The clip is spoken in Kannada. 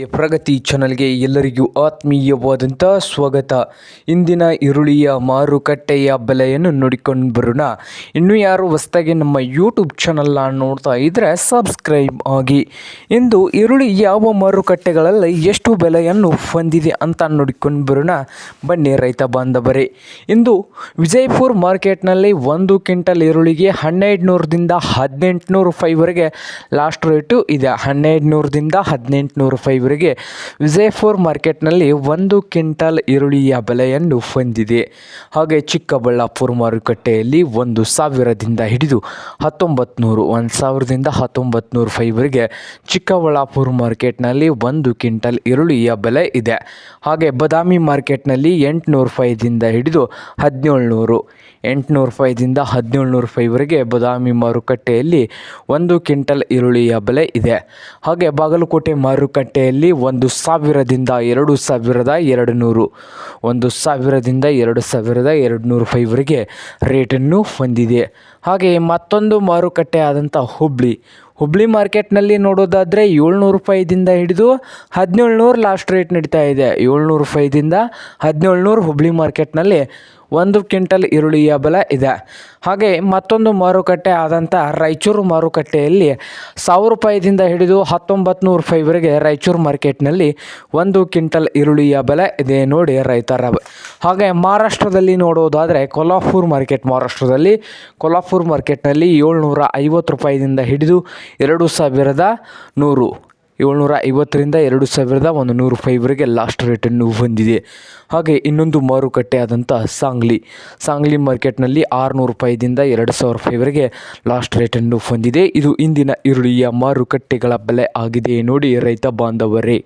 ಈ ಪ್ರಗತಿ ಚಾನಲ್ಗೆ ಎಲ್ಲರಿಗೂ ಆತ್ಮೀಯವಾದಂಥ ಸ್ವಾಗತ. ಇಂದಿನ ಈರುಳ್ಳಿಯ ಮಾರುಕಟ್ಟೆಯ ಬೆಲೆಯನ್ನು ನೋಡಿಕೊಂಡು ಬರೋಣ. ಇನ್ನು ಯಾರು ಹೊಸದಾಗಿ ನಮ್ಮ ಯೂಟ್ಯೂಬ್ ಚಾನಲ್ನ ನೋಡ್ತಾ ಇದ್ದರೆ ಸಬ್ಸ್ಕ್ರೈಬ್ ಆಗಿ. ಇಂದು ಈರುಳ್ಳಿ ಯಾವ ಮಾರುಕಟ್ಟೆಗಳಲ್ಲಿ ಎಷ್ಟು ಬೆಲೆಯನ್ನು ಹೊಂದಿದೆ ಅಂತ ನೋಡಿಕೊಂಡು ಬರೋಣ. ಬನ್ನಿ ರೈತ ಬಾಂಧವರೇ. ಇಂದು ವಿಜಯಪುರ ಮಾರ್ಕೆಟ್ನಲ್ಲಿ ಒಂದು ಕ್ವಿಂಟಲ್ ಈರುಳ್ಳಿಗೆ ಹನ್ನೆರಡು ನೂರದಿಂದ ಹದಿನೆಂಟು ನೂರು ರೂಪಾಯಿವರೆಗೆ ಲಾಸ್ಟ್ ರೇಟು ಇದೆ. ಹನ್ನೆರಡು ನೂರದಿಂದ ಹದಿನೆಂಟು ನೂರು ರೂಪಾಯಿವರೆಗೆ ವಿಜಯಪುರ ಮಾರ್ಕೆಟ್ನಲ್ಲಿ ಒಂದು ಕ್ವಿಂಟಲ್ ಈರುಳ್ಳಿಯ ಬೆಲೆಯನ್ನು ಹೊಂದಿದೆ. ಹಾಗೆ ಚಿಕ್ಕಬಳ್ಳಾಪುರ ಮಾರುಕಟ್ಟೆಯಲ್ಲಿ ಒಂದು ಸಾವಿರದಿಂದ ಹಿಡಿದು ಹತ್ತೊಂಬತ್ತು ನೂರು ಒಂದು ಸಾವಿರದಿಂದ ಹತ್ತೊಂಬತ್ತು ನೂರು ಫೈವರಿಗೆ ಚಿಕ್ಕಬಳ್ಳಾಪುರ ಮಾರ್ಕೆಟ್ನಲ್ಲಿ ಒಂದು ಕ್ವಿಂಟಲ್ ಈರುಳ್ಳಿಯ ಬೆಲೆ ಇದೆ. ಹಾಗೆ ಬದಾಮಿ ಮಾರ್ಕೆಟ್ನಲ್ಲಿ ಎಂಟುನೂರು ರೂಪಾಯಿದಿಂದ ಹಿಡಿದು ಹದಿನೇಳು ನೂರು ಎಂಟುನೂರು ರೂಪಾಯಿದಿಂದ ಹದಿನೇಳು ನೂರು ರೂಪಾಯಿವರೆಗೆ ಬದಾಮಿ ಮಾರುಕಟ್ಟೆಯಲ್ಲಿ ಒಂದು ಕ್ವಿಂಟಲ್ ಈರುಳ್ಳಿಯ ಬೆಲೆ ಇದೆ. ಹಾಗೆ ಬಾಗಲಕೋಟೆ ಮಾರುಕಟ್ಟೆಯಲ್ಲಿ ಒಂದು ಸಾವಿರದಿಂದ ಎರಡು ಸಾವಿರದ ಎರಡು ನೂರು ಒಂದು ಸಾವಿರದಿಂದ ಎರಡು ಸಾವಿರದ ಎರಡು ನೂರು ರೂಪಾಯಿವರೆಗೆ ರೇಟನ್ನು ಹೊಂದಿದೆ. ಹಾಗೆ ಮತ್ತೊಂದು ಮಾರುಕಟ್ಟೆ ಆದಂಥ ಹುಬ್ಳಿ. ಹುಬ್ಳಿ ಮಾರ್ಕೆಟ್ನಲ್ಲಿ ನೋಡೋದಾದರೆ ಏಳ್ನೂರು ರೂಪಾಯಿದಿಂದ ಹಿಡಿದು ಹದಿನೇಳು ನೂರು ಲಾಸ್ಟ್ ರೇಟ್ ನಡೀತಾ ಇದೆ. ಏಳ್ನೂರು ರೂಪಾಯಿದಿಂದ ಹದಿನೇಳು ನೂರು ಹುಬ್ಳಿ ಮಾರ್ಕೆಟ್ನಲ್ಲಿ ಒಂದು ಕ್ವಿಂಟಲ್ ಈರುಳ್ಳಿಯ ಬೆಲೆ ಇದೆ. ಹಾಗೆ ಮತ್ತೊಂದು ಮಾರುಕಟ್ಟೆ ಆದಂಥ ರಾಯಚೂರು ಮಾರುಕಟ್ಟೆಯಲ್ಲಿ ಸಾವಿರ ರೂಪಾಯಿದಿಂದ ಹಿಡಿದು ಹತ್ತೊಂಬತ್ತು ನೂರು ರೂಪಾಯಿವರೆಗೆ ರಾಯಚೂರು ಮಾರ್ಕೆಟ್ನಲ್ಲಿ ಒಂದು ಕ್ವಿಂಟಲ್ ಈರುಳ್ಳಿಯ ಬೆಲೆ ಇದೆ ನೋಡಿ ರೈತರ ಹಾಗೆ ಮಹಾರಾಷ್ಟ್ರದಲ್ಲಿ ನೋಡೋದಾದರೆ ಕೊಲ್ಲಾಪುರ್ ಮಾರ್ಕೆಟ್ ಮಹಾರಾಷ್ಟ್ರದಲ್ಲಿ ಕೊಲ್ಲಾಪುರ್ ಮಾರ್ಕೆಟ್ನಲ್ಲಿ ಏಳ್ನೂರ ಐವತ್ತು ರೂಪಾಯಿದಿಂದ ಹಿಡಿದು ಎರಡು ಸಾವಿರದ ನೂರು. ಏಳ್ನೂರ ಐವತ್ತರಿಂದ ಎರಡು ಸಾವಿರದ ಒಂದು ನೂರು ರೂಪಾಯಿವರೆಗೆ ಲಾಸ್ಟ್ ರೇಟನ್ನು ಹೊಂದಿದೆ. ಹಾಗೆ ಇನ್ನೊಂದು ಮಾರುಕಟ್ಟೆ ಆದಂಥ ಸಾಂಗ್ಲಿ. ಸಾಂಗ್ಲಿ ಮಾರ್ಕೆಟ್ನಲ್ಲಿ ಆರುನೂರು ರೂಪಾಯಿದಿಂದ ಎರಡು ಸಾವಿರ ರೂಪಾಯಿವರೆಗೆ ಲಾಸ್ಟ್ ರೇಟನ್ನು ಹೊಂದಿದೆ. ಇದು ಇಂದಿನ ಈರುಳ್ಳಿಯ ಮಾರುಕಟ್ಟೆಗಳ ಬೆಲೆ ಆಗಿದೆ. ನೋಡಿ ರೈತ ಬಾಂಧವರೇ.